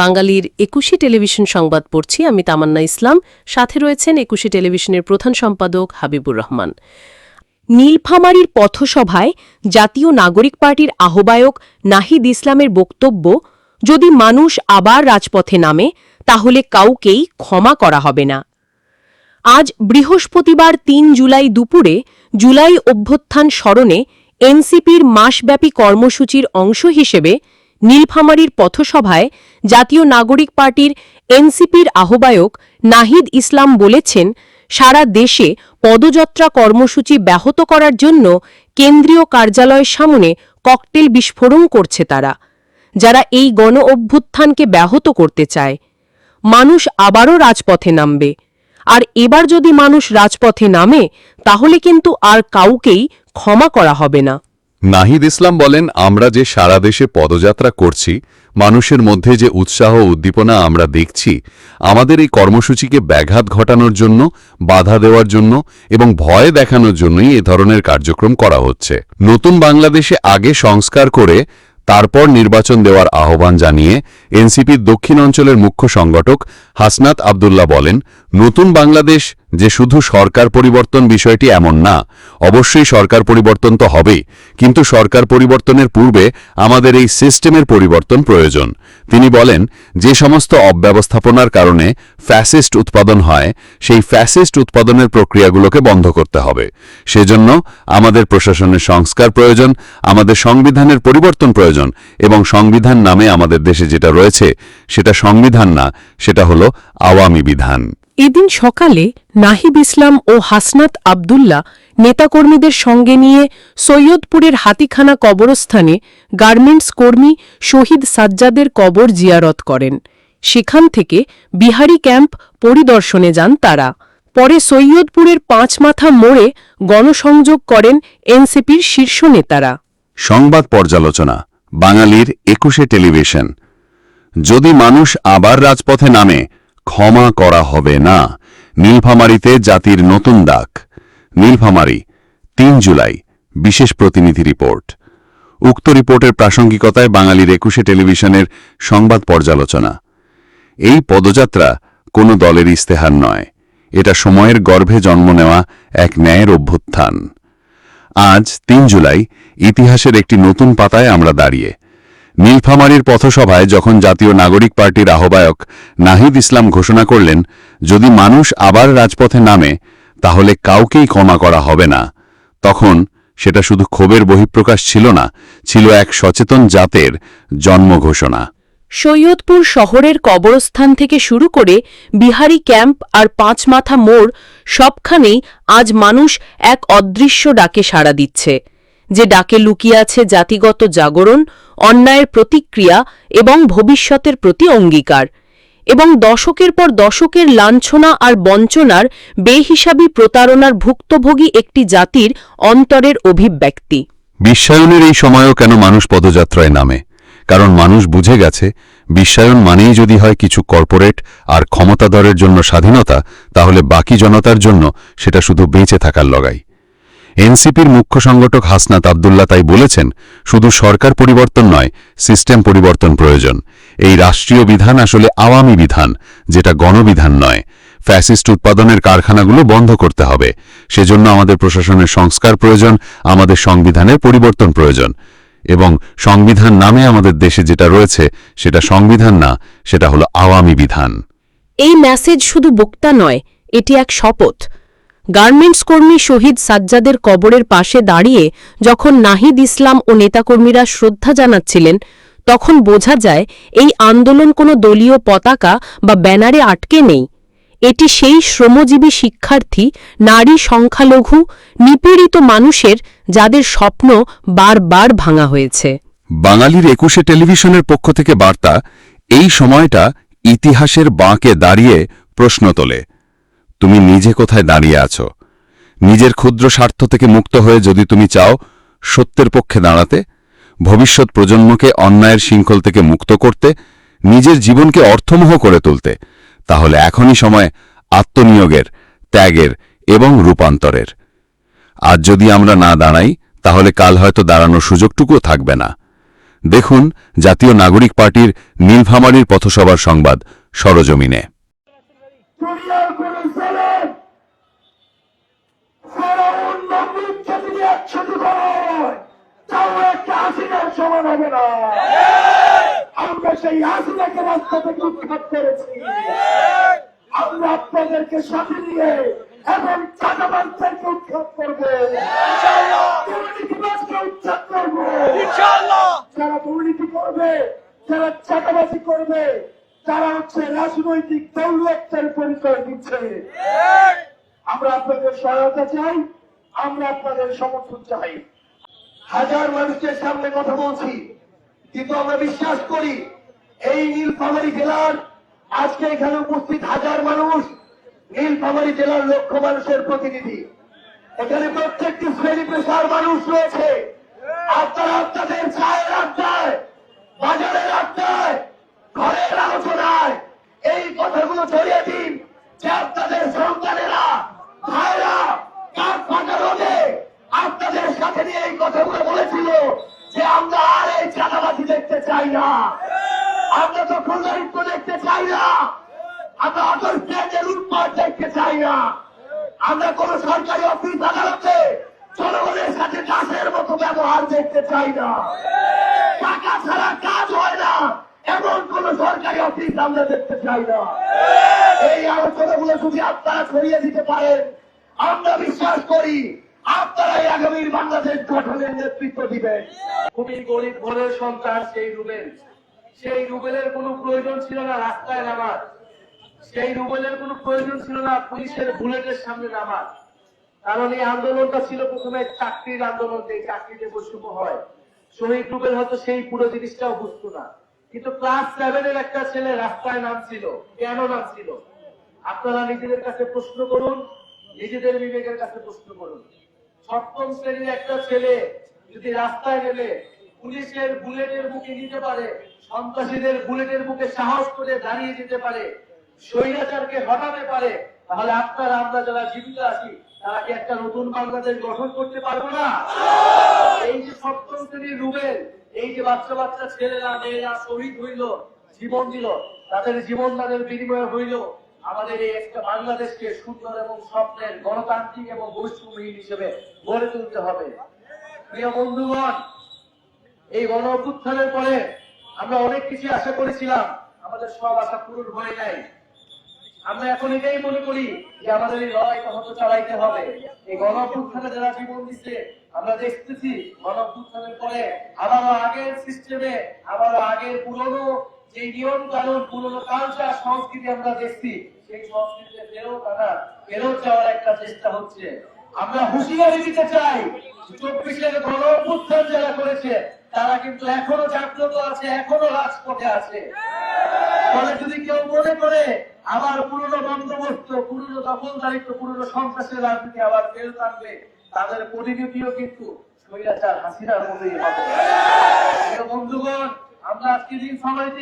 বাঙালির একুশে টেলিভিশন সংবাদ পড়ছি, আমি তামান্না ইসলাম। সাথে রয়েছেন একুশে টেলিভিশনের প্রধান সম্পাদক হাবিবুর রহমান। নীলফামারীর পথসভায় জাতীয় নাগরিক পার্টির আহ্বায়ক নাহিদ ইসলামের বক্তব্য, যদি মানুষ আবার রাজপথে নামে, তাহলে কাউকেই ক্ষমা করা হবে না। আজ বৃহস্পতিবার তিন জুলাই দুপুরে জুলাই অভ্যুত্থান স্মরণে এনসিপির মাসব্যাপী কর্মসূচির অংশ হিসেবে নীলফামারীর পথসভায় জাতীয় নাগরিক পার্টির এনসিপির আহ্বায়ক নাহিদ ইসলাম বলেছেন, সারা দেশে পদযাত্রা কর্মসূচি ব্যাহত করার জন্য কেন্দ্রীয় কার্যালয়ের সামনে ককটেল বিস্ফোরণ করছে তারা, যারা এই গণ অভ্যুত্থানকে ব্যাহত করতে চায়। মানুষ আবারও রাজপথে নামবে। আর এবার যদি মানুষ রাজপথে নামে, তাহলে কিন্তু আর কাউকেই ক্ষমা করা হবে না। নাহিদ ইসলাম বলেন, আমরা যে সারা দেশে পদযাত্রা করছি, মানুষের মধ্যে যে উৎসাহ উদ্দীপনা আমরা দেখছি, আমাদের এই কর্মসূচিকে ব্যাঘাত ঘটানোর জন্য, বাধা দেওয়ার জন্য এবং ভয় দেখানোর জন্যই এ ধরনের কার্যক্রম করা হচ্ছে। নতুন বাংলাদেশে আগে সংস্কার করে, তারপর নির্বাচন দেওয়ার আহ্বান জানিয়ে এনসিপির দক্ষিণ অঞ্চলের মুখ্য সংগঠক হাসনাত আবদুল্লাহ বলেন, নতুন বাংলাদেশ যে শুধু সরকার পরিবর্তন বিষয়টি এমন না, অবশ্যই সরকার পরিবর্তন তো হবেই, কিন্তু সরকার পরিবর্তনের পূর্বে আমাদের এই সিস্টেমের পরিবর্তন প্রয়োজন। তিনি বলেন, যে সমস্ত অব্যবস্থাপনার কারণে ফ্যাসিস্ট উৎপাদন হয়, সেই ফ্যাসিস্ট উৎপাদনের প্রক্রিয়াগুলোকে বন্ধ করতে হবে। সেজন্য আমাদের প্রশাসনের সংস্কার প্রয়োজন, আমাদের সংবিধানের পরিবর্তন প্রয়োজন, এবং সংবিধান নামে আমাদের দেশে যেটা রয়েছে, সেটা সংবিধান না, সেটা হলো আওয়ামী বিধান। এদিন সকালে নাহিব ইসলাম ও হাসনাত আবদুল্লাহ নেতাকর্মীদের সঙ্গে নিয়ে সৈয়দপুরের হাতিখানা কবরস্থানে গার্মেন্টস কর্মী শহীদ সাজ্জাদের কবর জিয়ারত করেন। সেখান থেকে বিহারি ক্যাম্প পরিদর্শনে যান তারা। পরে সৈয়দপুরের পাঁচমাথা মোড়ে গণসংযোগ করেন এনসিপির শীর্ষ নেতারা। সংবাদ পর্যালোচনা, বাঙালির একুশে টেলিভিশন। যদি মানুষ আবার রাজপথে নামে ক্ষমা করা হবে না। নীলফামারীতে জাতির নতুন ডাক। নীলফামারী, তিন জুলাই, বিশেষ প্রতিনিধি রিপোর্ট। উক্ত রিপোর্টের প্রাসঙ্গিকতায় বাঙালির একুশে টেলিভিশনের সংবাদ পর্যালোচনা। এই পদযাত্রা কোনো দলের ইস্তেহার নয়। এটা সময়ের গর্ভে জন্ম নেওয়া এক ন্যায়ের অভ্যুত্থান। আজ তিন জুলাই, ইতিহাসের একটি নতুন পাতায় আমরা দাঁড়িয়ে। নীলফামারীর পথসভায় যখন জাতীয় নাগরিক পার্টির আহ্বায়ক নাহিদ ইসলাম ঘোষণা করলেন, যদি মানুষ আবার রাজপথে নামে, তাহলে কাউকেই ক্ষমা করা হবে না। তখন সেটা শুধু ক্ষোভের বহিঃপ্রকাশ ছিল না, ছিল এক সচেতন জাতের জন্ম ঘোষণা। সৈয়দপুর শহরের কবরস্থান থেকে শুরু করে বিহারি ক্যাম্প আর পাঁচমাথা মোড়, সবখানেই আজ মানুষ এক অদৃশ্য ডাকে সাড়া দিচ্ছে। যে ডাকে লুকিয়ে আছে জাতিগত জাগরণ, অন্যায়ের প্রতিক্রিয়া এবং ভবিষ্যতের প্রতি অঙ্গীকার। এবং দশকের পর দশকের লাঞ্ছনা আর বঞ্চনার বেহিসাবি প্রতারণার ভুক্তভোগী একটি জাতির অন্তরের অভিব্যক্তি। বিশ্বায়নের এই সময়ও কেন মানুষ পদযাত্রায় নামে? কারণ মানুষ বুঝে গেছে, বিশ্বায়ন মানেই যদি হয় কিছু কর্পোরেট আর ক্ষমতাধরের জন্য স্বাধীনতা, তাহলে বাকি জনতার জন্য সেটা শুধু বেঁচে থাকার লগাই এনসিপির মুখ্য সংগঠক হাসনাত আবদুল্লা তাই বলেছেন, শুধু সরকার পরিবর্তন নয়, সিস্টেম পরিবর্তন প্রয়োজন। এই রাষ্ট্রীয় বিধান আসলে আওয়ামী বিধান, যেটা গণবিধান নয়। ফ্যাসিস্ট উৎপাদনের কারখানাগুলো বন্ধ করতে হবে। সেজন্য আমাদের প্রশাসনের সংস্কার প্রয়োজন, আমাদের সংবিধানের পরিবর্তন প্রয়োজন। এবং সংবিধান নামে আমাদের দেশে যেটা রয়েছে, সেটা সংবিধান না, সেটা হলো আওয়ামী বিধান। এই মেসেজ শুধু বক্তা নয়, এটি এক শপথ। গার্মেন্টস কর্মী শহীদ সাজ্জাদের কবরের পাশে দাঁড়িয়ে যখন নাহিদ ইসলাম ও নেতাকর্মীরা শ্রদ্ধা জানাচ্ছিলেন, তখন বোঝা যায় এই আন্দোলন কোনো দলীয় পতাকা বা ব্যানারে আটকে নেই। এটি সেই শ্রমজীবী শিক্ষার্থী, নারী সংখ্যালঘু, নিপীড়িত মানুষের যাদের স্বপ্ন বারবার ভাঙা হয়েছে। বাঙালির একুশে টেলিভিশনের পক্ষ থেকে বার্তা, এই সময়টা ইতিহাসের বাঁকে দাঁড়িয়ে প্রশ্ন তোলে। তুমি নিজে কোথায় দাঁড়িয়ে আছো? নিজের ক্ষুদ্র স্বার্থ থেকে মুক্ত হয়ে যদি তুমি চাও সত্যের পক্ষে দাঁড়াতে, ভবিষ্যৎ প্রজন্মকে অন্যায়ের শৃঙ্খল থেকে মুক্ত করতে, নিজের জীবনকে অর্থমোহ করে তুলতে, তাহলে এখনই সময় আত্মনিয়োগের, ত্যাগের এবং রূপান্তরের। আজ যদি আমরা না দাঁড়াই, তাহলে কাল হয়তো দাঁড়ানোর সুযোগটুকুও থাকবে না। দেখুন, জাতীয় নাগরিক পার্টির নীলফামারীর পথসভার সংবাদ সরজমিনে। আমরা সেই হাসিনাকে রাস্তা থেকে উৎখাত করেছি। আমরা আপনাদেরকে সাথে নিয়ে এবং চাঁদাবাজদেরকে উৎখাত করব। উৎখাত করব। যারা দুর্নীতি করবে, যারা চাঁদাবাজি করবে, তারা হচ্ছে রাজনৈতিক দৌলতের পরিচয় দিচ্ছে। আমরা আপনাদের সহায়তা চাই। আমরা আপনাদের সমর্থন চাই। হাজার মানুষের সামনে কথা বলছি, কিন্তু আমরা বিশ্বাস করি এই নীলফামারী জেলার আজকে এখানে উপস্থিত হাজার মানুষ নীলফামারী জেলার লক্ষ মানুষের প্রতিনিধি। এখানে প্রত্যেকটি শ্রেণি পেশার মানুষ রয়েছে। আপনারা আপনাদের চায়ের আড্ডায় বাজারের আড্ডায় ঘরের আলোচনায় এই কথাগুলো ছড়িয়ে দিন যে আপনাদের সন্তানেরা ভাইরা কাঠ ফাটা রোদে আপনাদের সাথে নিয়ে এই কথাগুলো বলেছিল যে আমরা আর এই চাঁদাবাজি দেখতে চাই না আমরা তো খুলদারিত্ব দেখতে চাই না অটল স্ট্যান্ডের লুটপাট দেখতে চাই না। আমরা কোন সরকারি অফিস আদালতে জনগণের সাথে দাসের মতো ব্যবহার দেখতে চাই না। টাকা ছাড়া কাজ হয় না, এমন কোন সরকারি অফিস আমরা দেখতে চাই না। এই আলোচনাগুলো যদি আপনারা ছড়িয়ে দিতে পারেন, আমরা বিশ্বাস করি আপনারাই আগামীর বাংলাদেশ গঠনের নেতৃত্ব দিবেন। খুবই গরিব ঘরের সন্তান সেই রুবেল। সেই রুবেলের কোনো প্রয়োজন ছিল না রাস্তায় নামার। সেই রুবেলের কোনো প্রয়োজন ছিল না, পুলিশের বুলেটের সামনে নামার। কারণ এই আন্দোলনটা ছিল প্রথমে চাকরির আন্দোলন, যে চাকরিতে বৈষম্য হয়। শহীদ রুবেল হয়তো সেই পুরো জিনিসটাও বুঝতো না। কিন্তু ক্লাস সেভেনের একটা ছেলে রাস্তায় নামছিল, কেন নামছিল? আপনারা নিজেদের কাছে প্রশ্ন করুন, নিজেদের বিবেকের কাছে প্রশ্ন করুন। সপ্তম শ্রেণির একটা ছেলে যদি রাস্তায় নেমে পুলিশের বুলেটের মুখে নিতে পারে, সন্ত্রাসীদের বুলেটের মুখে সাহস করে দাঁড়িয়ে যেতে পারে স্বৈরাচারকে হটাতে পারে, তাহলে আপনারা, আমরা যারা জীবিত আছি, তারা কি একটা নতুন বাংলাদেশ গঠন করতে পারব না? এই যে সপ্তম শ্রেণির রুবেল, এই যে বাচ্চা বাচ্চা ছেলেরা, মেয়েরা শহীদ হইল, জীবন দিল, তাদের জীবন দানের বিনিময় হইল, আমাদের এই একটা বাংলাদেশকে সুন্দর এবং স্বপ্নের গণতান্ত্রিক এবং বৈষম্যহীন হিসেবে গড়ে তুলতে হবে। প্রিয় বন্ধুগণ, এই গণ অভ্যুত্থানের পরে আমরা অনেক কিছু আশা করেছিলাম, আমাদের সব আশা পূরণ হয়ে নাই। আমরা এখন এটাই মনে করি যে আমাদের এই লড়াইটা হয়তো চালাইতে হবে। এই গণ অভ্যুত্থানে যারা জীবন দিচ্ছে, আমরা দেখতেছি গণ অভ্যুত্থানের পরে আবারও আগের সিস্টেমে আবারও আগের পুরনো যে নিয়ম কানুন পুরনো কালচার সংস্কৃতি আমরা দেখছি, সেই সংস্কৃতিতে ফেরত আনা, ফেরত যাওয়ার একটা চেষ্টা হচ্ছে। আমরা হুঁশিয়ারি দিতে চাই, চব্বিশের গণ অভ্যুত্থান যারা করেছে, তারা কিন্তু এখনও জাগ্রত আছে, এখনও রাজপথে আছে। ফলে যদি কেউ মনে করে আবার পুরনো বন্দোবস্ত, পুরনো দখলদারিত্ব, পুরনো সন্ত্রাসের রাজনীতি আবার ফেরত আনবে তাদের পরিণতিও কিন্তু স্বৈরাচার বন্ধুগণ, আমরা আজকে দিন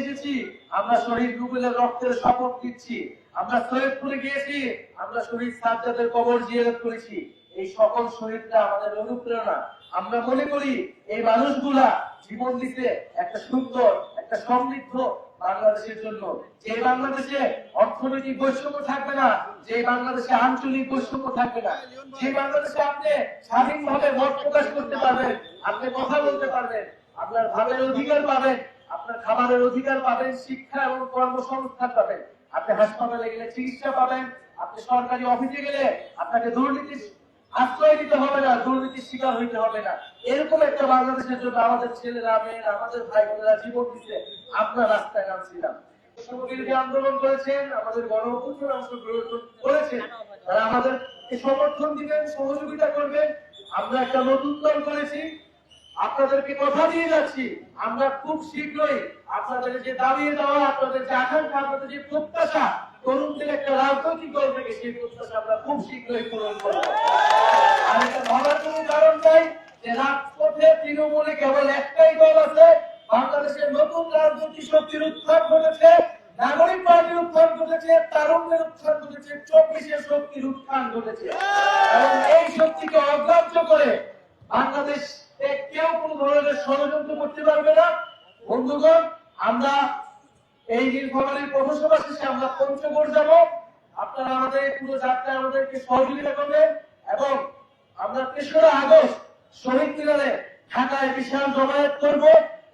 এসেছি, আমরা শহীদ রুবেলের রক্তের শপথ দিচ্ছি আমরা সৈয়দপুরে গিয়েছি, আমরা শহীদ সাজ্জাদের কবর জিয়ারত করেছি। এই সকল শহীদরা আমাদের অনুপ্রেরণা। আমরা মনে করি, এই মানুষগুলা জীবন দিতে একটা সুন্দর, একটা সমৃদ্ধ বাংলাদেশের জন্য। যে বাংলাদেশে অর্থনৈতিক বৈষম্য থাকবে না, যে বাংলাদেশে আঞ্চলিক বৈষম্য থাকবে না, যে বাংলাদেশে আপনি স্বাধীনভাবে মত প্রকাশ করতে পারবেন, আপনি কথা বলতে পারবেন, আপনার ভাবের অধিকার পাবেন, আপনার খাবারের অধিকার পাবেন, শিক্ষা এবং কর্মসংস্থান পাবেন। আপনি হাসপাতালে গেলে চিকিৎসা পাবেন, আপনি সরকারি অফিসে গেলে আপনাকে দুর্নীতির আশ্রয় দিতে হবে না, দুর্নীতির শিকার হইতে হবে না। এরকম একটা বাংলাদেশের জন্য আমাদের ছেলেরা, মেয়েরা, আমাদের ভাই বোনেরা জীবন দিচ্ছে আমরা রাস্তায় নামছিলাম। একটা আপনাদেরকে কথা দিয়ে যাচ্ছি। আমরা খুব শীঘ্রই যে দাবিয়ে দেওয়া, আপনাদের যে আপনাদের যে প্রত্যাশা, তরুণদের একটা রাজনৈতিক দল থেকে সেই প্রত্যাশা আমরা খুব শীঘ্রই পূরণ করব আর এটা ভাবার কোনো কারণ নাই যে রাজপথে তৃণমূলে কেবল একটাই দল আছে বাংলাদেশের নতুন রাজনৈতিক শক্তির উত্থান ঘটেছে নাগরিক পার্টির উত্থান ঘটেছে তারুণ্যের উত্থান ঘটেছে আমরা আপনারা আমাদের পুরো যাত্রায় আমাদেরকে সহযোগিতা করবেন এবং আমরা তেসরা বিশাল জমায়েত করব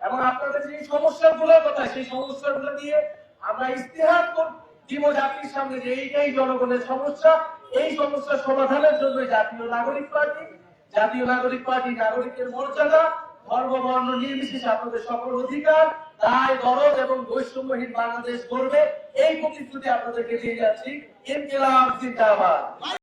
এবং আপনাদের যে সমস্যাগুলোর কথা, সেই সমস্যাগুলো নিয়ে আমরা ইস্তেহার কর- দিব জাতির সামনে যে এইটাই জনগণের সমস্যা, এই সমস্যার সমাধানের জন্য জাতীয় নাগরিক পার্টি, জাতীয় নাগরিক পার্টি নাগরিকের মর্যাদা, ধর্ম, বর্ণ, নির্বিশেষে আপনাদের সকল অধিকার, দায়, দরদ এবং বৈষম্যহীন বাংলাদেশ গড়বে। এই প্রতিশ্রুতি আপনাদেরকে দিয়ে যাচ্ছি। ইনকিলাব জিন্দাবাদ।